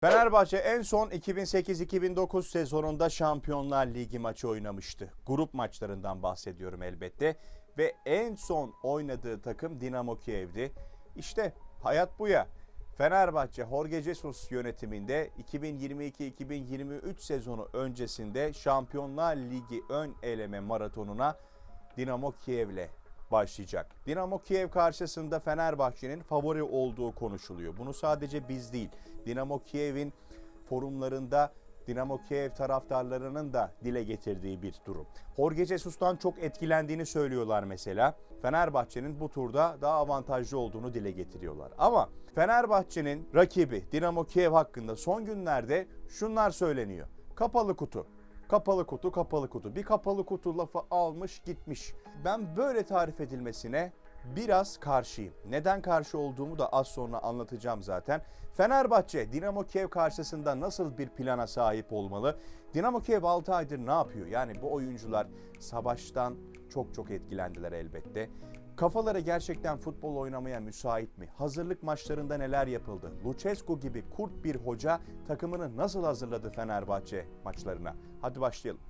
Fenerbahçe en son 2008-2009 sezonunda Şampiyonlar Ligi maçı oynamıştı. Grup maçlarından bahsediyorum elbette. Ve en son oynadığı takım Dinamo Kiev'di. İşte hayat bu ya. Fenerbahçe Jorge Jesus yönetiminde 2022-2023 sezonu öncesinde Şampiyonlar Ligi ön eleme maratonuna Dinamo Kiev'le başlayacak. Dinamo Kiev karşısında Fenerbahçe'nin favori olduğu konuşuluyor. Bunu sadece biz değil, Dinamo Kiev'in forumlarında Dinamo Kiev taraftarlarının da dile getirdiği bir durum. Jorge Jesus'tan çok etkilendiğini söylüyorlar mesela. Fenerbahçe'nin bu turda daha avantajlı olduğunu dile getiriyorlar. Ama Fenerbahçe'nin rakibi Dinamo Kiev hakkında son günlerde şunlar söyleniyor. Kapalı kutu. Kapalı kutu, kapalı kutu. Bir kapalı kutu lafı almış gitmiş. Ben böyle tarif edilmesine biraz karşıyım. Neden karşı olduğumu da az sonra anlatacağım zaten. Fenerbahçe Dinamo Kiev karşısında nasıl bir plana sahip olmalı? Dinamo Kiev 6 aydır ne yapıyor? Yani bu oyuncular savaştan çok çok etkilendiler elbette. Kafaları gerçekten futbol oynamaya müsait mi? Hazırlık maçlarında neler yapıldı? Lucescu gibi kurt bir hoca takımını nasıl hazırladı Fenerbahçe maçlarına? Hadi başlayalım.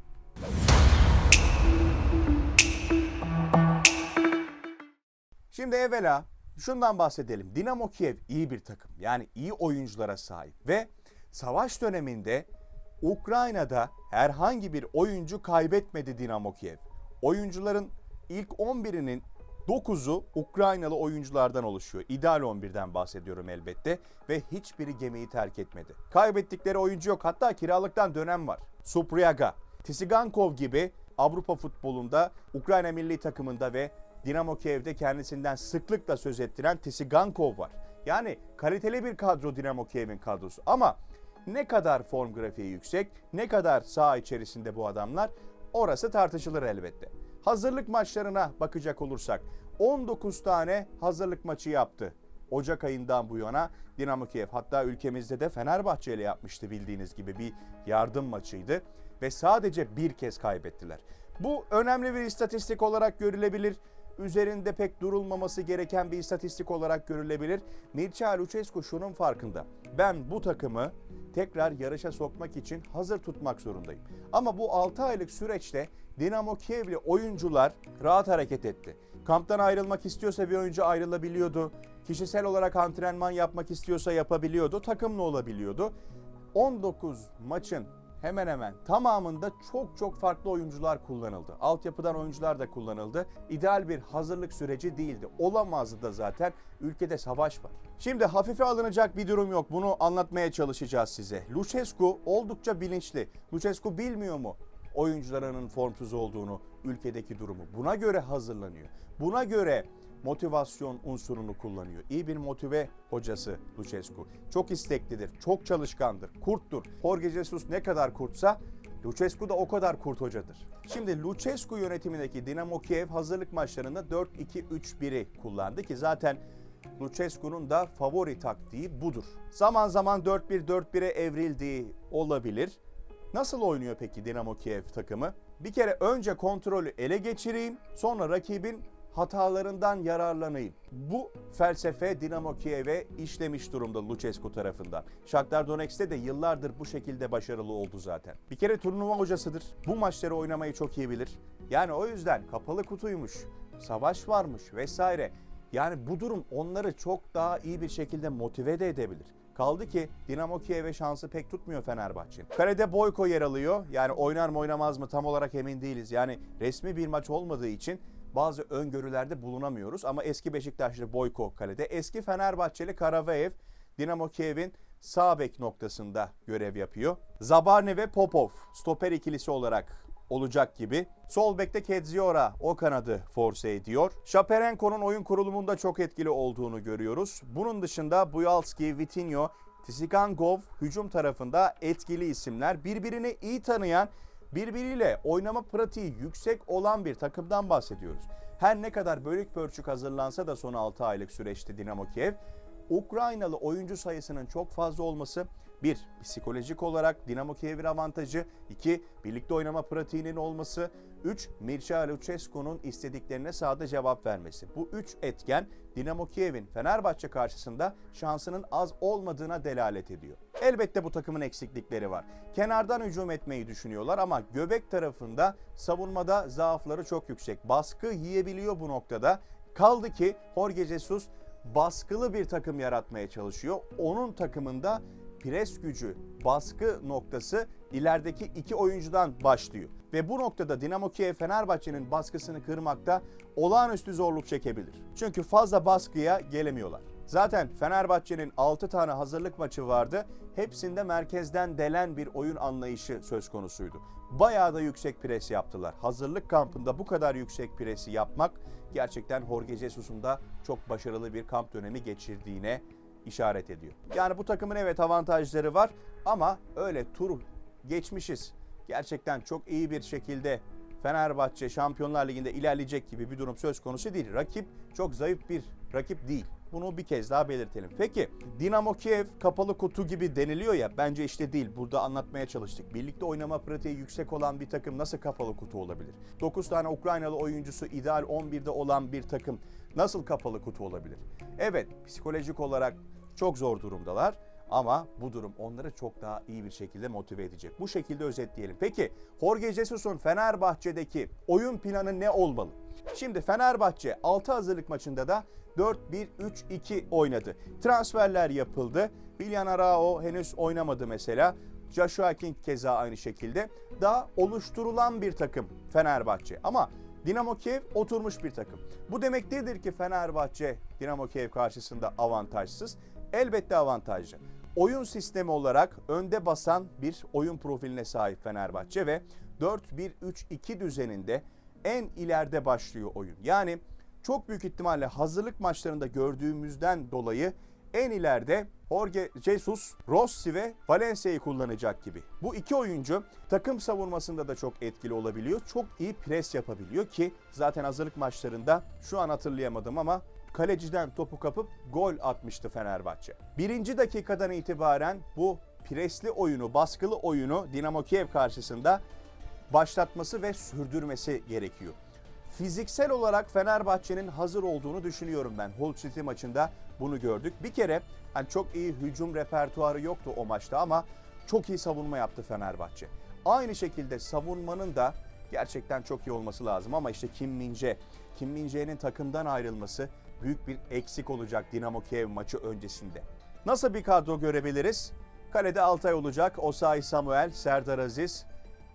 Şimdi evvela şundan bahsedelim. Dinamo Kiev iyi bir takım. Yani iyi oyunculara sahip ve savaş döneminde Ukrayna'da herhangi bir oyuncu kaybetmedi Dinamo Kiev. Oyuncuların ilk 11'inin 9'u Ukraynalı oyunculardan oluşuyor. İdeal 11'den bahsediyorum elbette ve hiçbiri gemiyi terk etmedi. Kaybettikleri oyuncu yok. Hatta kiralıktan dönem var. Supriyaga, Tisigankov gibi Avrupa futbolunda, Ukrayna milli takımında ve Dinamo Kiev'de kendisinden sıklıkla söz ettiren Tisigankov var. Yani kaliteli bir kadro Dinamo Kiev'in kadrosu ama ne kadar form grafiği yüksek, ne kadar saha içerisinde bu adamlar orası tartışılır elbette. Hazırlık maçlarına bakacak olursak 19 tane hazırlık maçı yaptı. Ocak ayından bu yana Dinamo Kiev hatta ülkemizde de Fenerbahçe ile yapmıştı bildiğiniz gibi bir yardım maçıydı ve sadece bir kez kaybettiler. Bu önemli bir istatistik olarak görülebilir. Üzerinde pek durulmaması gereken bir istatistik olarak görülebilir. Mircea Lucescu şunun farkında. Ben bu takımı tekrar yarışa sokmak için hazır tutmak zorundayım. Ama bu 6 aylık süreçte Dinamo Kiev'li oyuncular rahat hareket etti. Kamptan ayrılmak istiyorsa bir oyuncu ayrılabiliyordu. Kişisel olarak antrenman yapmak istiyorsa yapabiliyordu. Takımlı olabiliyordu. 19 maçın hemen hemen tamamında çok çok farklı oyuncular kullanıldı. Altyapıdan oyuncular da kullanıldı. İdeal bir hazırlık süreci değildi. Olamazdı da zaten. Ülkede savaş var. Şimdi hafife alınacak bir durum yok. Bunu anlatmaya çalışacağız size. Lucescu oldukça bilinçli. Lucescu bilmiyor mu? oyuncularının formsuz olduğunu, ülkedeki durumu. Buna göre hazırlanıyor. Buna göre motivasyon unsurunu kullanıyor. İyi bir motive hocası Lucescu. Çok isteklidir, çok çalışkandır, kurttur. Jorge Jesus ne kadar kurtsa Lucescu da o kadar kurt hocadır. Şimdi Lucescu yönetimindeki Dinamo Kiev hazırlık maçlarında 4-2-3-1'i kullandı ki zaten Lucescu'nun da favori taktiği budur. Zaman zaman 4-1-4-1'e evrildiği olabilir. Nasıl oynuyor peki Dinamo Kiev takımı? Bir kere önce kontrolü ele geçireyim, sonra rakibin hatalarından yararlanayım. Bu felsefe Dinamo Kiev'e işlemiş durumda Lucescu tarafından. Shakhtar Donetsk'te de yıllardır bu şekilde başarılı oldu zaten. Bir kere turnuva hocasıdır. Bu maçları oynamayı çok iyi bilir. Yani o yüzden kapalı kutuymuş, savaş varmış vesaire. Yani bu durum onları çok daha iyi bir şekilde motive de edebilir. Kaldı ki Dinamo Kiev'e şansı pek tutmuyor Fenerbahçe'nin. Kalede Boyko yer alıyor. Yani oynar mı oynamaz mı tam olarak emin değiliz. Yani resmi bir maç olmadığı için bazı öngörülerde bulunamıyoruz. Ama eski Beşiktaşlı Boyko kalede. Eski Fenerbahçeli Karavaev Dinamo Kiev'in sağ bek noktasında görev yapıyor. Zabarni ve Popov stoper ikilisi olarak olacak gibi. Sol bekte Kedziora o kanadı force ediyor. Şaperenko'nun oyun kurulumunda çok etkili olduğunu görüyoruz. Bunun dışında Buyalski, Vitinho, Tisigankov hücum tarafında etkili isimler. Birbirini iyi tanıyan, birbiriyle oynama pratiği yüksek olan bir takımdan bahsediyoruz. Her ne kadar bölük pörçük hazırlansa da son 6 aylık süreçte Dinamo Kiev, Ukraynalı oyuncu sayısının çok fazla olması Bir, psikolojik olarak Dinamo Kiev'in avantajı. iki birlikte oynama pratiğinin olması. Üç, Mircea Lucescu'nun istediklerine sahada cevap vermesi. Bu üç etken Dinamo Kiev'in Fenerbahçe karşısında şansının az olmadığına delalet ediyor. Elbette bu takımın eksiklikleri var. Kenardan hücum etmeyi düşünüyorlar ama göbek tarafında savunmada zaafları çok yüksek. Baskı yiyebiliyor bu noktada. Kaldı ki Jorge Jesus baskılı bir takım yaratmaya çalışıyor. Onun takımında pres gücü, baskı noktası ilerideki iki oyuncudan başlıyor. Ve bu noktada Dinamo Kiev Fenerbahçe'nin baskısını kırmakta olağanüstü zorluk çekebilir. Çünkü fazla baskıya gelemiyorlar. Zaten Fenerbahçe'nin 6 tane hazırlık maçı vardı. Hepsinde merkezden delen bir oyun anlayışı söz konusuydu. Bayağı da yüksek pres yaptılar. Hazırlık kampında bu kadar yüksek presi yapmak gerçekten Jorge Jesus'un da çok başarılı bir kamp dönemi geçirdiğine işaret ediyor. Yani bu takımın evet avantajları var ama öyle tur geçmişiz. Gerçekten çok iyi bir şekilde Fenerbahçe Şampiyonlar Ligi'nde ilerleyecek gibi bir durum söz konusu değil. Rakip çok zayıf bir rakip değil. Bunu bir kez daha belirtelim. Peki Dinamo Kiev kapalı kutu gibi deniliyor ya bence işte değil. Burada anlatmaya çalıştık. Birlikte oynama pratiği yüksek olan bir takım nasıl kapalı kutu olabilir? 9 tane Ukraynalı oyuncusu ideal 11'de olan bir takım nasıl kapalı kutu olabilir? Evet psikolojik olarak çok zor durumdalar. Ama bu durum onları çok daha iyi bir şekilde motive edecek. Bu şekilde özetleyelim. Peki Jorge Jesus'un Fenerbahçe'deki oyun planı ne olmalı? Şimdi Fenerbahçe 6 hazırlık maçında da 4-1-3-2 oynadı. Transferler yapıldı. Willian Arao henüz oynamadı mesela. Joshua King keza aynı şekilde. Daha oluşturulan bir takım Fenerbahçe. Ama Dinamo Kiev oturmuş bir takım. Bu demek değildir ki Fenerbahçe Dinamo Kiev karşısında avantajsız. Elbette avantajlı. Oyun sistemi olarak önde basan bir oyun profiline sahip Fenerbahçe ve 4-1-3-2 düzeninde en ileride başlıyor oyun. Yani çok büyük ihtimalle hazırlık maçlarında gördüğümüzden dolayı en ileride Jorge Jesus, Rossi ve Valencia'yı kullanacak gibi. Bu iki oyuncu takım savunmasında da çok etkili olabiliyor. Çok iyi pres yapabiliyor ki zaten hazırlık maçlarında şu an hatırlayamadım ama kaleciden topu kapıp gol atmıştı Fenerbahçe. Birinci dakikadan itibaren bu presli oyunu, baskılı oyunu Dinamo Kiev karşısında başlatması ve sürdürmesi gerekiyor. Fiziksel olarak Fenerbahçe'nin hazır olduğunu düşünüyorum ben. Hull City maçında bunu gördük. Bir kere hani çok iyi hücum repertuarı yoktu o maçta ama çok iyi savunma yaptı Fenerbahçe. Aynı şekilde savunmanın da gerçekten çok iyi olması lazım ama işte Kim Mince, Kim Mince'nin takımdan ayrılması büyük bir eksik olacak Dinamo Kiev maçı öncesinde. Nasıl bir kadro görebiliriz? Kalede Altay olacak, Osayi Samuel, Serdar Aziz,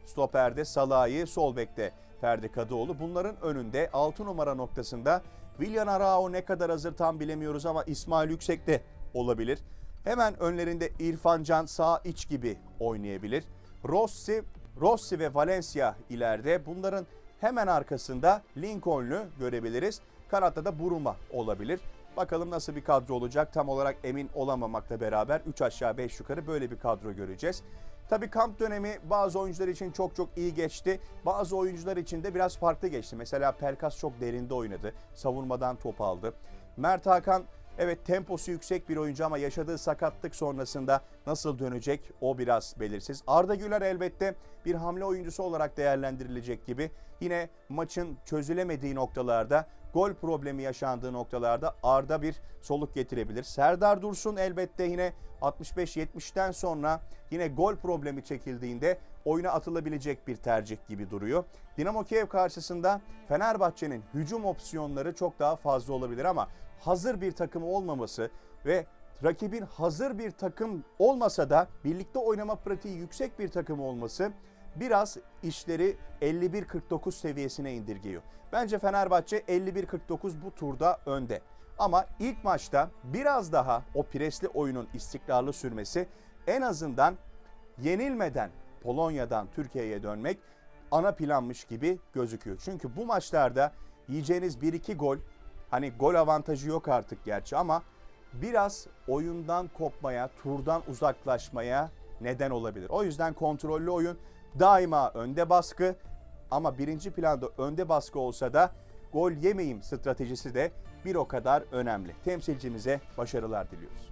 stoperde Salahi, sol bekte Ferdi Kadıoğlu. Bunların önünde 6 numara noktasında Willian Arao ne kadar hazır tam bilemiyoruz ama İsmail Yüksek de olabilir. Hemen önlerinde İrfan Can sağ iç gibi oynayabilir. Rossi, Rossi ve Valencia ileride. Bunların hemen arkasında Lincoln'u görebiliriz. Kanatta da Buruma olabilir. Bakalım nasıl bir kadro olacak tam olarak emin olamamakla beraber 3 aşağı 5 yukarı böyle bir kadro göreceğiz. Tabii kamp dönemi bazı oyuncular için çok çok iyi geçti. Bazı oyuncular için de biraz farklı geçti. Mesela Pelkas çok derinde oynadı. Savunmadan top aldı. Mert Hakan evet temposu yüksek bir oyuncu ama yaşadığı sakatlık sonrasında nasıl dönecek o biraz belirsiz. Arda Güler elbette bir hamle oyuncusu olarak değerlendirilecek gibi. Yine maçın çözülemediği noktalarda gol problemi yaşandığı noktalarda Arda bir soluk getirebilir. Serdar Dursun elbette yine 65-70'ten sonra yine gol problemi çekildiğinde oyuna atılabilecek bir tercih gibi duruyor. Dinamo Kiev karşısında Fenerbahçe'nin hücum opsiyonları çok daha fazla olabilir ama hazır bir takım olmaması ve rakibin hazır bir takım olmasa da birlikte oynama pratiği yüksek bir takım olması biraz işleri 51-49 seviyesine indirgiyor. Bence Fenerbahçe 51-49 bu turda önde. Ama ilk maçta biraz daha o presli oyunun istikrarlı sürmesi en azından yenilmeden Polonya'dan Türkiye'ye dönmek ana planmış gibi gözüküyor. Çünkü bu maçlarda yiyeceğiniz 1-2 gol hani gol avantajı yok artık gerçi ama biraz oyundan kopmaya, turdan uzaklaşmaya neden olabilir. O yüzden kontrollü oyun daima önde baskı ama birinci planda önde baskı olsa da gol yemeyim stratejisi de bir o kadar önemli. Temsilcimize başarılar diliyoruz.